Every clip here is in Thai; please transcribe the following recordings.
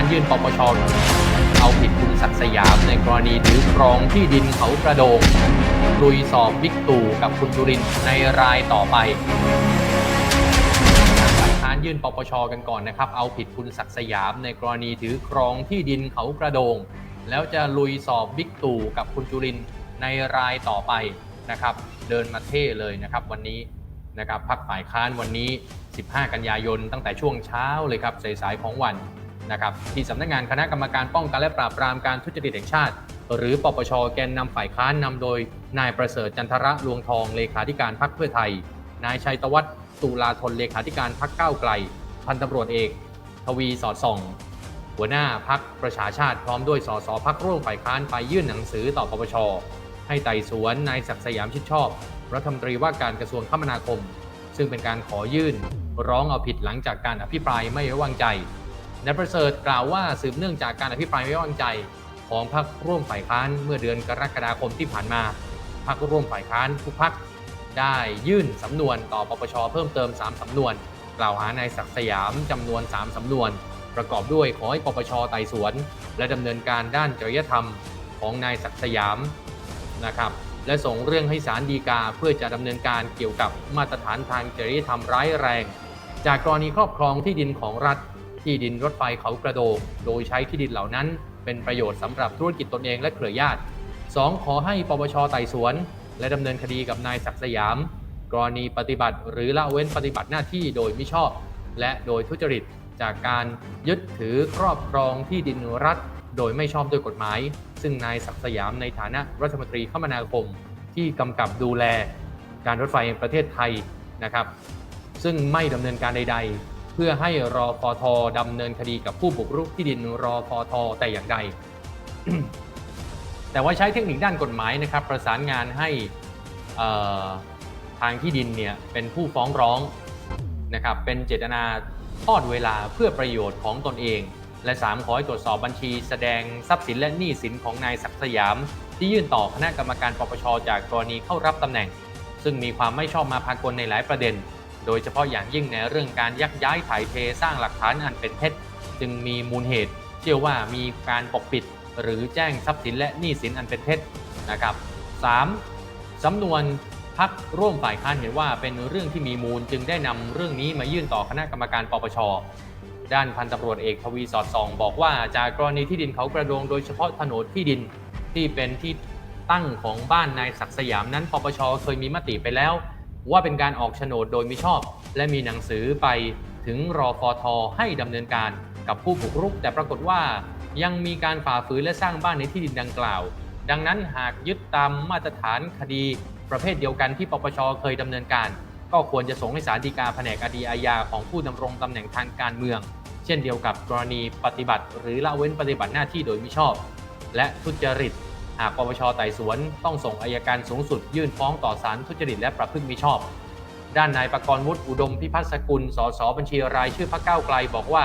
านยื่นปปชเอาผิดคุณศักดิ์สยามในกรณีถือครองที่ดินเขากระโดงลุยสอบบิ๊กตู่กับคุณจุรินในรายต่อไปฝ่ายค้านยื่นปปชกันก่อนนะครับ เอาผิดคุณศักดิ์สยามในกรณีถือครองที่ดินเขากระโดง แล้วจะลุยสอบบิ๊กตู่กับคุณจุรินในรายต่อไปนะครับ เดินมาเท่เลยนะครับวันนี้นะครับพักฝ่ายค้านวันนี้ 15 กันยายนตั้งแต่ช่วงเช้าเลยครับสายๆของวัน นะครับที่สำนักงานคณะกรรมการป้องกันและปราบปรามการทุจริตแห่งชาติ หรือปปชแกนนำฝ่ายค้านนำโดย นายประเสริฐจันทระลวงทองเลขาธิการพรรคเพื่อไทย นายชัยตวัฒน์ตุลาธนเลขาธิการพรรคก้าวไกล พันตำรวจเอก ทวีสอดส่อง หัวหน้าพักประชาชาติพร้อมด้วยสสพักร่วมฝ่ายค้านไปยื่นหนังสือต่อปปชให้ไต่สวนนายศักดิ์สยามชิดชอบ รัฐมนตรีว่าการกระทรวงคมนาคม ซึ่งเป็นการขอยื่น ร้องเอาผิดหลังจากการอภิปรายไม่ไว้วางใจ นายประเสริฐกล่าวว่าสืบเนื่องจากการอภิปรายไม่ไว้วางใจ ของพรรคร่วมฝ่ายค้านเมื่อเดือนกรกฎาคมที่ผ่านมาพรรคร่วมฝ่ายค้านทุกพรรคได้ยื่นสำนวนต่อปปชเพิ่มเติม 3 สำนวน กล่าวหานายศักดิ์สยามจำนวน 3 สำนวน ประกอบด้วยขอให้ปปชไต่สวน และดำเนินการด้านจริยธรรมของนายศักดิ์สยามนะครับและส่งเรื่องให้ศาลฎีกาเพื่อจะดำเนินการเกี่ยวกับมาตรฐานทางจริยธรรมร้ายแรง จากกรณีครอบครองที่ดินของรัฐ ที่ดินรถไฟเขากระโดง โดยใช้ที่ดินเหล่านั้น เป็นประโยชน์สำหรับธุรกิจตนเองและเครือญาติ 2. ขอให้ปปชไต่สวน และดำเนินคดีกับนายศักดิ์สยาม กรณีปฏิบัติหรือละเว้นปฏิบัติหน้าที่โดยมิชอบ และโดยทุจริต จากการยึดถือครอบครองที่ดินรัฐ โดยไม่ชอบด้วยกฎหมาย ซึ่งนายศักดิ์สยามในฐานะรัฐมนตรีคมนาคม ที่กำกับดูแล การรถไฟแห่งประเทศไทยนะครับ ซึ่งไม่ดำเนินการใด ๆ พื่อให้รอฟทดำเนินคดีกับผู้บุกรุกที่ดินรอฟทแต่อย่างใด แต่ว่าใช้เทคนิคด้านกฎหมายนะครับ ประสานงานให้ทางที่ดินเนี่ยเป็นผู้ฟ้องร้องนะครับเป็นเจตนาทอดเวลาเพื่อประโยชน์ของตนเอง และ3ขอให้ตรวจสอบบัญชี แสดงทรัพย์สินและหนี้สินของนายศักดิ์สยาม ที่ยื่นต่อคณะกรรมการปปชจากกรณีเข้ารับตำแหน่ง ซึ่งมีความไม่ชอบมาพากลในหลายประเด็น โดยเฉพาะอย่างยิ่งในเรื่องการยักย้ายถ่ายเทสร้างหลักฐานอันเป็นเท็จ จึงมีมูลเหตุ เชื่อว่ามีการปกปิด หรือแจ้งทรัพย์สินและหนี้สินอันเป็นเท็จนะครับ 3. สำนวนพักร่วมฝ่ายค้านเห็นว่าเป็นเรื่องที่มีมูลจึงได้นำเรื่องนี้มายื่นต่อคณะกรรมการปปช ด้านพันตำรวจเอกทวีสอดส่อง บอกว่าจากกรณีที่ดินเขากระโดงโดยเฉพาะโฉนดที่ดินที่เป็นที่ตั้งของบ้านนายศักดิ์สยามนั้นปปชเคยมีมติไปแล้ว ว่าเป็นการออกโฉนดโดยมิชอบ และมีหนังสือไปถึงรอฟอทให้ดำเนินการกับผู้บุกรุก แต่ปรากฏว่ายังมีการฝ่าฝืนและสร้างบ้านในที่ดินดังกล่าว ดังนั้นหากยึดตามมาตรฐานคดีประเภทเดียวกันที่ปปชเคยดำเนินการ ก็ควรจะส่งให้ศาลฎีกาแผนกคดีอาญาของผู้ดำรงตำแหน่งทางการเมือง เช่นเดียวกับกรณีปฏิบัติ หรือละเว้นปฏิบัติหน้าที่โดยมิชอบ และทุจริต หากปปชไต่สวนต้องส่งอายการสูงสุด ยื่นฟ้องต่อศาลทุจริตและประพฤติมิชอบ ด้านนายประกรณ์วุฒิอุดมพิพัฒน์สกุล สสบัญชีรายชื่อพรรคก้าวไกลบอกว่า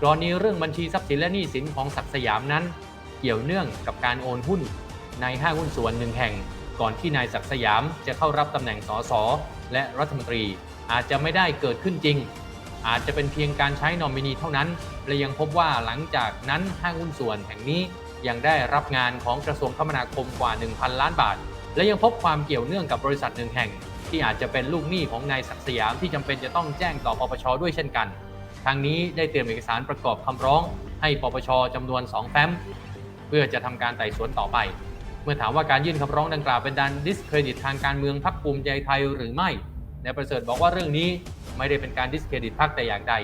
กรณีเรื่องบัญชีทรัพย์สินและหนี้สินของศักดิ์สยามนั้น เกี่ยวเนื่องกับการโอนหุ้น ในห้างหุ้นส่วนหนึ่งแห่ง ก่อนที่นายศักดิ์สยามจะเข้ารับตำแหน่งสสและรัฐมนตรีอาจจะไม่ได้เกิดขึ้นจริง อาจจะเป็นเพียงการใช้นอมินีเท่านั้น และยังพบว่าหลังจากนั้นห้างหุ้นส่วนแห่งนี้ยังได้รับงานของกระทรวงคมนาคมกว่า 1,000 ล้านบาท และยังพบความเกี่ยวเนื่องกับบริษัทหนึ่งแห่ง ที่อาจจะเป็นลูกหนี้ของนายศักดิ์สยามที่จำเป็นจะต้องแจ้งต่อปปชด้วยเช่นกัน ทางนี้ได้เตรียมเอกสารประกอบคำร้อง ให้ปปชจำนวน 2 แฟ้ม เพื่อจะทำการไต่สวนต่อไป เมื่อถามว่าการยื่นคำร้องดังกล่าวเป็นการดิสเครดิตทางการเมืองพรรคภูมิใจไทยหรือไม่นายประเสริฐบอกว่าเรื่องนี้ ไม่ได้เป็นการดิสเครดิตพรรคแต่อย่างใด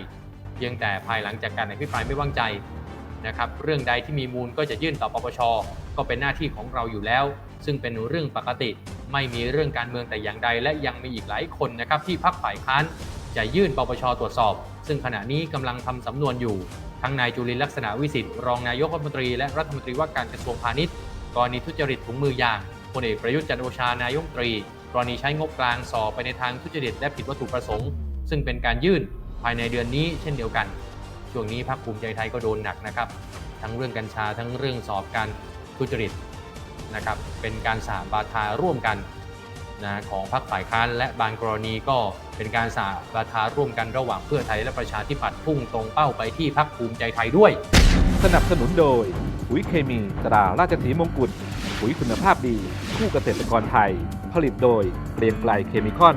เพียงแต่ภายหลังจากการอภิปรายไม่วางใจนะครับเรื่องใดที่มีมูลก็จะยื่นต่อปปชก็เป็นหน้าที่ของเราอยู่แล้ว ซึ่งเป็นเรื่องปกติไม่มีเรื่องการเมืองแต่อย่างใด และยังมีอีกหลายคนนะครับที่พักฝ่ายค้านจะยื่นปปชตรวจสอบ ซึ่งขณะนี้กำลังทำสำนวนอยู่ ทั้งนายจุลินลักษณะวิสิทธิ์รองนายกรัฐมนตรีและรัฐมนตรีว่าการกระทรวงพาณิชย์กรณีทุจริตถุงมือยางพลเอกประยุทธ์จันโอชานายกรัฐมนตรีกรณีใช้งบกลางส่อไปในทางทุจริตและผิดวัตถุประสงค์ ซึ่งเป็นการยื่นภายในเดือนนี้เช่นเดียวกัน ช่วงนี้พรรคภูมิใจไทยก็โดนหนักนะครับ ทั้งเรื่องกัญชาทั้งเรื่องสอบการทุจริตนะครับเป็นการสาบาทาร่วมกันนะของพรรคฝ่ายค้านและบางกรณีก็เป็นการสาบาทาร่วมกันระหว่างเพื่อไทยและประชาธิปัตย์พุ่งตรงเป้าไปที่พรรคภูมิใจไทยด้วย สนับสนุนโดยปุ๋ยเคมีตราราชสีมงกุฎปุ๋ยคุณภาพดี คู่เกษตรกรไทย ผลิตโดยเกรียงไกลเคมีคอน